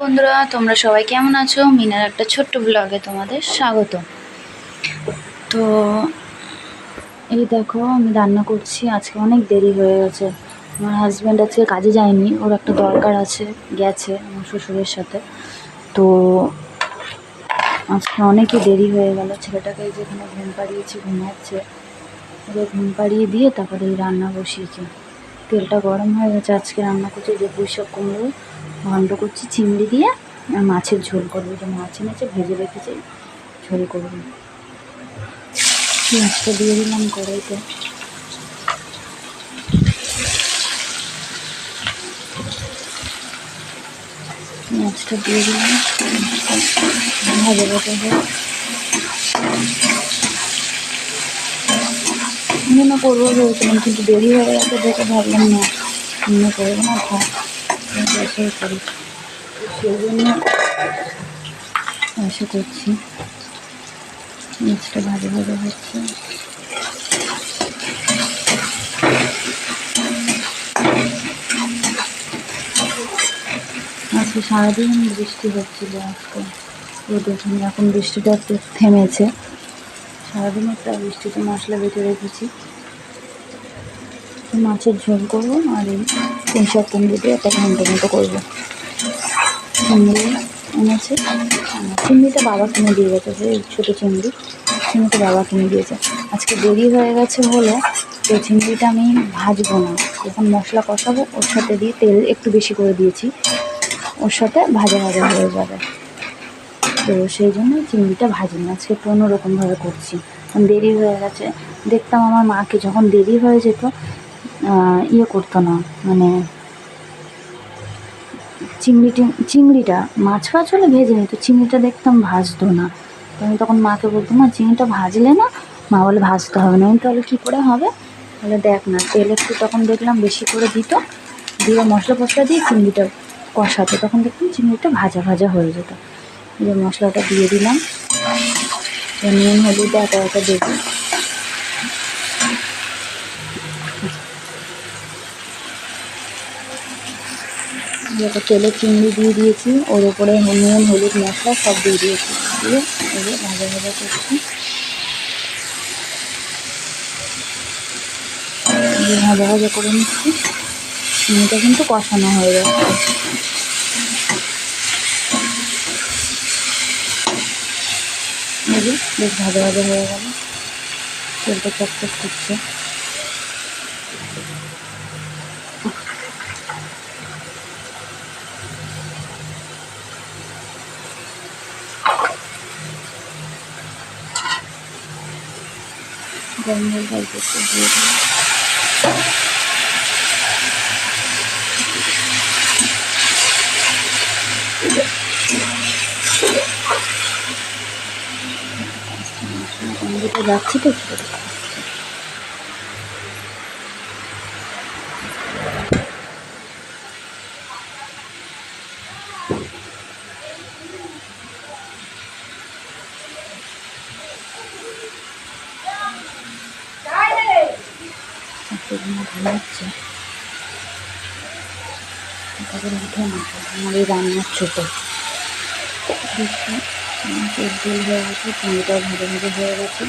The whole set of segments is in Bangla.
বন্ধুরা, তোমরা সবাই কেমন আছো? মিনার একটা ছোট্ট ব্লগে তোমাদের স্বাগত। তো, এই দেখো, আমি রান্না করছি। আজকে অনেক দেরি হয়ে গেছে। আমার হাজব্যান্ড আজকে কাজে যায়নি। ওর একটা দরকার আছে, গেছে আমার শ্বশুরের সাথে। তো, আজকে অনেকই দেরি হয়ে গেল। ছেলেটাকে যেখানে ঘুম পাড়িয়েছি, ঘুমাচ্ছে। ওকে ঘুম পাড়িয়ে দিয়ে তারপরে এই রান্না বসিয়েছি। তেলটা গরম হয়ে গেছে। আজকে রান্না করছি যে পুঁইশাক কুমড়ো। ঘন্ট করছি, চিংড়ি দিয়ে, আর মাছের ঝোল করব। যে মাছ এনেছে, ভেজে রেখেছি, ঝোল করব। মাছটা দিয়ে দিলাম কড়াইতে। মাছটা দিয়ে দিলাম। ভাজা ভাজা করব ভেবেছিলাম কিন্তু দেরি হয়ে গেছে, দেখে ভাবলাম না, মনে করব না এসে করি। সেই জন্য এসে করছি মাছটা ভাজা ভাজা হচ্ছে। আজকে সারাদিন বৃষ্টি হচ্ছিল আজকে। জন্য এখন বৃষ্টিটা একটু থেমেছে। সারাদিন একটা বৃষ্টিতে মশলা বেটে রেখেছি। মাছের ঝোল করব আর এই তিন সব কুমড়ো দিয়ে একটা ঘণ্টা মতো করব। চিংড়ি এনেছে। চিংড়িটা বাবা কিনে দিয়ে গেছে যে ছোটো চিংড়ি। চিংড়িটা বাবা কিনে দিয়েছে। আজকে দেরি হয়ে গেছে বলে তো চিংড়িটা আমি ভাজবো না। যখন মশলা কষাবো, ওর সাথে দিয়ে তেল একটু বেশি করে দিয়েছি। ওর সাথে ভাজা ভাজা হয়ে যাবে। তো সেই জন্য চিংড়িটা ভাজিনি, আজকে একটু অন্যরকমভাবে করছি। দেরি হয়ে গেছে। দেখতাম আমার মাকে যখন দেরি হয়ে যেত ইয়ে করতো না মানে চিংড়ি টিং- চিংড়িটা, মাছ ফাছ হলে ভেজে নিত, চিংড়িটা দেখতাম ভাজতো না। তো আমি তখন মাকে বলতো না চিংড়িটা ভাজলে না? মা বলে, ভাজতে হবে না। আমি তাহলে কী করে হবে? বলে, দেখ না, তেল একটু তখন দেখলাম বেশি করে দিত, দিয়ে মশলা ফসলা দিয়ে চিংড়িটা কষাতো। তখন দেখলাম চিংড়িটা ভাজা ভাজা হয়ে যেত। এই যে মশলাটা দিয়ে দিলাম। নুন হলুদ একা একা দেবো যত তেলে চিংড়ি দিয়ে দিয়েছি। ওর উপরে নুন হলুদ মশলা সব দিয়ে দিয়েছি। দিয়ে যে ভাজা ভাজা করছি। ভাজা ভাজা করে নিচ্ছি। চিংড়িটা কিন্তু কষানো হয়ে যাচ্ছে বেশ ভাজা ভাজা হয়ে গেল। তেলটা চকচক করছে। গরম গল্প দিয়ে দিলাম গন্ধটা তো একটু করে খাচ্ছি। চাকরিগুলো ভালো হচ্ছে তারপরে উঠে না আমার এই রান্নার ছোটো। তেল হয়ে গেছে চিংড়িটাও ভাজা ভাজা হয়ে গেছে।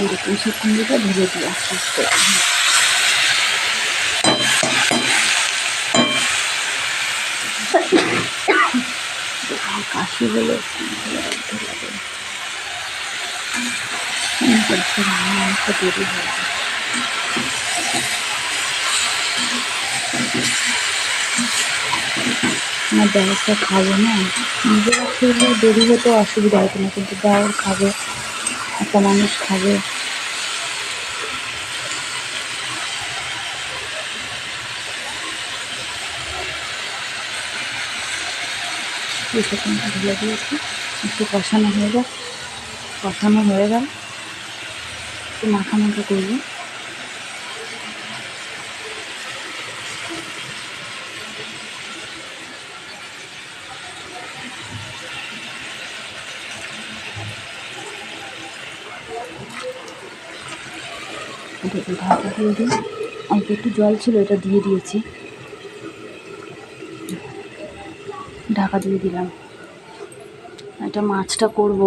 এরকম সব চিংড়িটা ভেজে দিই আস্তে আস্তে। কাশি হলে অনেকটা হয়ে যায় আমার দেওয়ারটা খাবে, না? নিজেরা খেলে দেরি হতে অসুবিধা হতো না কিন্তু দেওয়ার খাবে। একটা মানুষ খাবে। ঢেলে দিয়েছি। একটু কষানো হয়ে যাক কষানো হয়ে গেল। একটু মাখা মাখা করব। দেখুন ঢাকা দিয়ে দিই। অল্প একটু জল ছিল, এটা দিয়ে দিয়েছি। ঢাকা দিয়ে দিলাম। এটা মাছটা করব।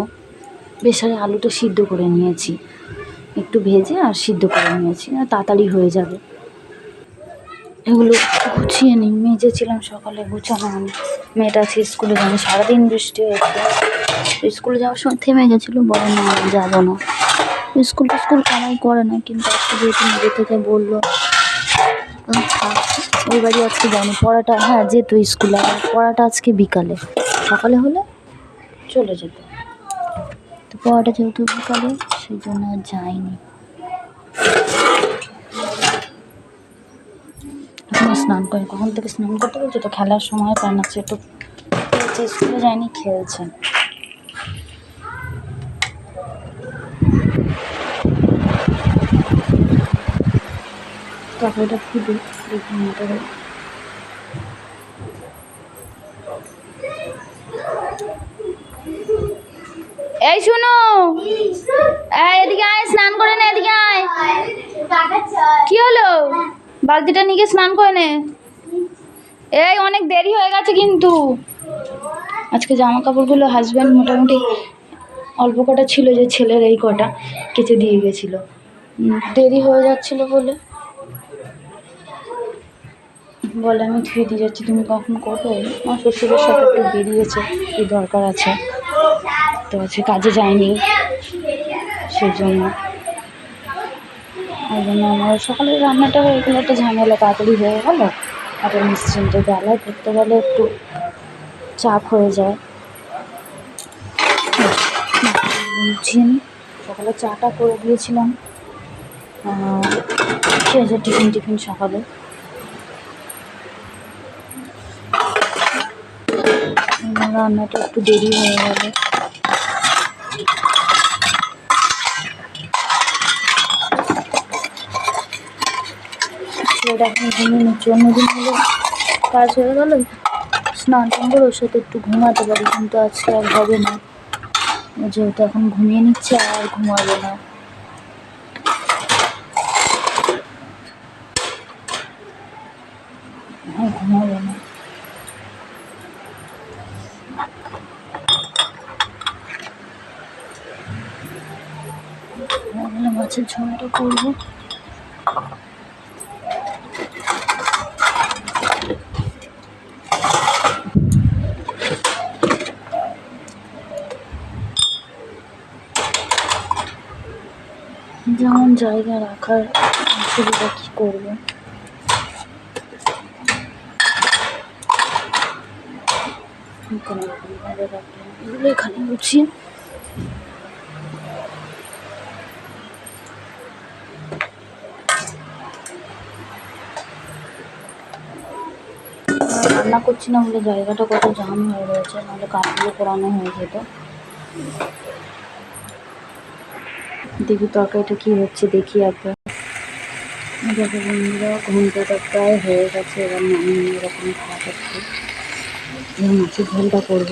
বেসারে আলুটা সিদ্ধ করে নিয়েছি। একটু ভেজে আর সিদ্ধ করে নিয়েছি তাড়াতাড়ি হয়ে যাবে। এগুলো গুছিয়ে নিই। মেজেছিলাম সকালে গুছানো আমি। মেয়েটা আজকে স্কুলে যাবে সারাদিন বৃষ্টি হয়েছে স্কুলে যাওয়ার সময় থেমে গেছিল, বলে না যাব না। স্কুল স্কুল কামাই করে না, কিন্তু আজকে যেহেতু নিজে থেকে বলল ওই বাড়ি আজকে যায়নি পড়াটা হ্যাঁ যেত স্কুলে, আর পড়াটা আজকে বিকালে। সকালে হলে চলে যেত। তো পড়াটা যেহেতু বিকালে, সেই জন্য আর যায়নি স্নান করে, কখন থেকে স্নান করতে বলছে? তো খেলার সময় না, সে তো স্কুলে যায়নি, খেলছে। তরকারিটা ফুটে দেখি মোটারে। এই শোনো। এদিকে আয়, স্নান করে নে, এদিকে আয়। কি হলো? বালতিটা নিয়ে স্নান করে নে। এই অনেক দেরি হয়ে গেছে কিন্তু। আজকে জামা কাপড়গুলো হাজব্যান্ড মোটামুটি অল্প কটা ছিল যে ছেলের এই কটা কেচে দিয়ে গেছিল। দেরি হয়ে যাচ্ছিল বলে। বলে, আমি ধুয়ে দিয়ে যাচ্ছি, তুমি কখন করবে? আমার শ্বশুরের সাথে একটু বেরিয়েছে, কি দরকার আছে? তো আজকে কাজে যায়নি সেই জন্য ওই জন্য আমার সকালের রান্নাটা হয়ে গেলে একটা ঝামেলা তাড়াতাড়ি হয়ে গেল। আর নিশ্চিন্ত বেলায় করতে গেলে একটু চাপ হয়ে যায়। সকালে চাটা করে দিয়েছিলাম। খেয়েছে টিফিন টিফিন সকালে আমার রান্নাটা একটু দেরি হয়ে গেল। ছেলেটা এখন ঘুমিয়ে নিচ্ছে। অন্যদিন হলে কাজ হয়ে গেল। স্নান টান করে ওর সাথে একটু ঘুমাতে পারি, কিন্তু আজকে আর হবে না। যেহেতু এখন ঘুমিয়ে নিচ্ছে, আর ঘুমাবে না আর ঘুমাবে না ভাবলাম মাছের ঝোলটা করব। যেমন জায়গা রাখার অসুবিধা কী করব? কোনো রাখলাম এখানে গুছিয়ে রান্না করছি না বলে জায়গাটা কত জাম হয়ে রয়েছে, নাহলে কাঠগুলো পোড়ানো হয়ে যেত। দেখি তরকারিটা কী হচ্ছে দেখি একবার। দেখো বন্ধুরা ঘন্টাটা প্রায় হয়ে গেছে, এবার নামিয়ে এরকম খাওয়া করছি এবার মাছের ঝোলটা করব।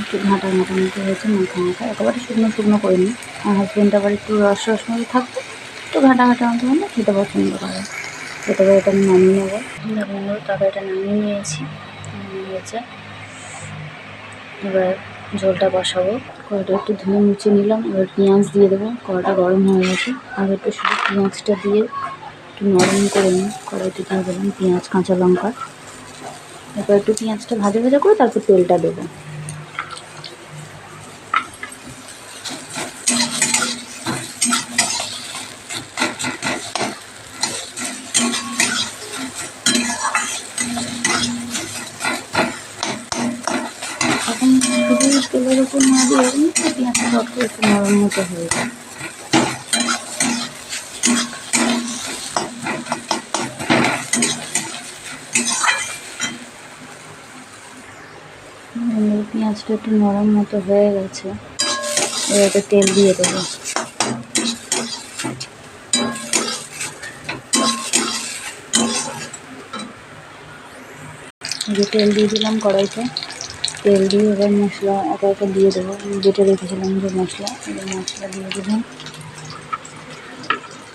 একটু ঘাঁটা ঘাঁটা মতো হয়েছে, মাখা মাখা, একেবারে শুকনো শুকনো করিনি। আমার হাজব্যান্ড আবার একটু রস রস মতো থাকতো, একটু ঘাঁটা ঘাঁটা মতো হলে খেতে পছন্দ করে। এটাকে এটা আমি নামিয়ে নেব বন্ধুরা তরকারিটা নামিয়ে নিয়েছি। নিয়েছে। এবার ঝোলটা বসাবো। কড়াটা একটু ধুয়ে মুছে নিলাম। এবার পেঁয়াজ দিয়ে দেবো। কড়াটা গরম হয়ে গেছে। আর একটু শুধু পেঁয়াজটা দিয়ে একটু নরম করে নিই। কড়াইতে দিয়ে দিলাম পেঁয়াজ, কাঁচা লঙ্কা। এবার একটু পেঁয়াজটা ভাজা ভাজা করে তারপর তেলটা দেবো এখন শুধু তেলের উপর না দিয়ে দিই পেঁয়াজটা রক্ত একটু নরম মতো হয়ে যায় পেঁয়াজটা একটু নরম মতো হয়ে গেছে। এবার তেল দিয়ে দেবো। তেল দিয়ে দিলাম কড়াইতে। তেল দিয়ে এবার মশলা একা একা দিয়ে দেবো। যেটা রেখেছিলাম যে মশলা এবার মশলা দিয়ে দিলাম।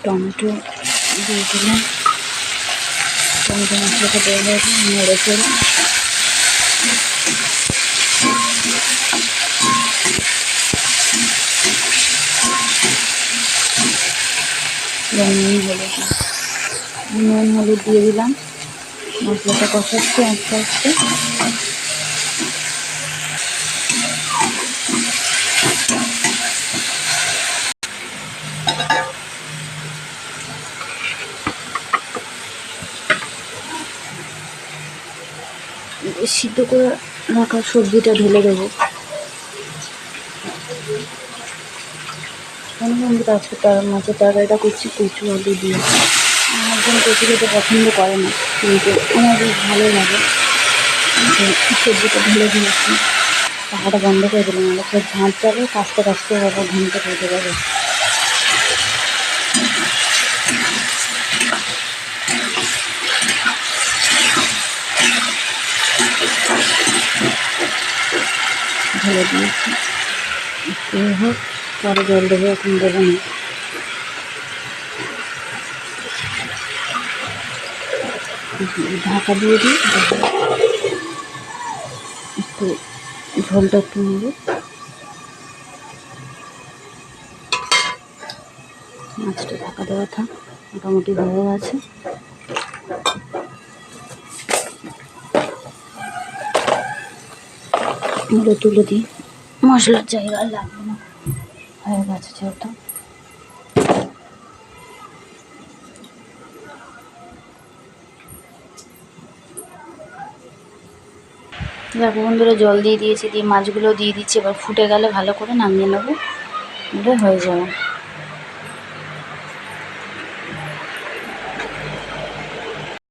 টমেটো দিয়ে দিলাম। টমেটো মশলাটা দেওয়া হয়েছে নেড়ে এবার নুন, হলুদ। নুন, হলুদ দিয়ে দিলাম। মশলাটা কষাচ্ছে আস্তে আস্তে। সিদ্ধ করে রাখা সবজিটা ঢেলে দেবো। আমি আজকে তার মাছের তরকারিটা করছি, কচু আলু দিয়ে। আমার একজন কচু খেতে পছন্দ করে না, কিন্তু আমার বেশ ভালো লাগে। সবজিটা ঢেলে দিয়েছি। পাখাটা বন্ধ করে দিলাম আমাকে ঝাঁট যাবে কাস্তে কাস্তে বাবা ঘুমতে করতে পারে ঢেলে দিয়েছি একটু হোক, পরে জল দেবো, এখন দেবো না। ঢাকা দিয়ে দিই, একটু ঝোলটা একটু নেব। মাছটা ঢাকা দেওয়া থাক, মোটামুটি ভালো গেছে। এগুলো তুলে দিই। মশলার জায়গা লাগবে না। হয়ে গেছে যেহেতু। দেখো বন্ধুরা, জল দিয়ে দিয়েছি, দিয়ে মাছগুলো দিয়ে দিচ্ছি, এবার ফুটে গেলে ভালো করে নামিয়ে নেব। হয়ে যাবে।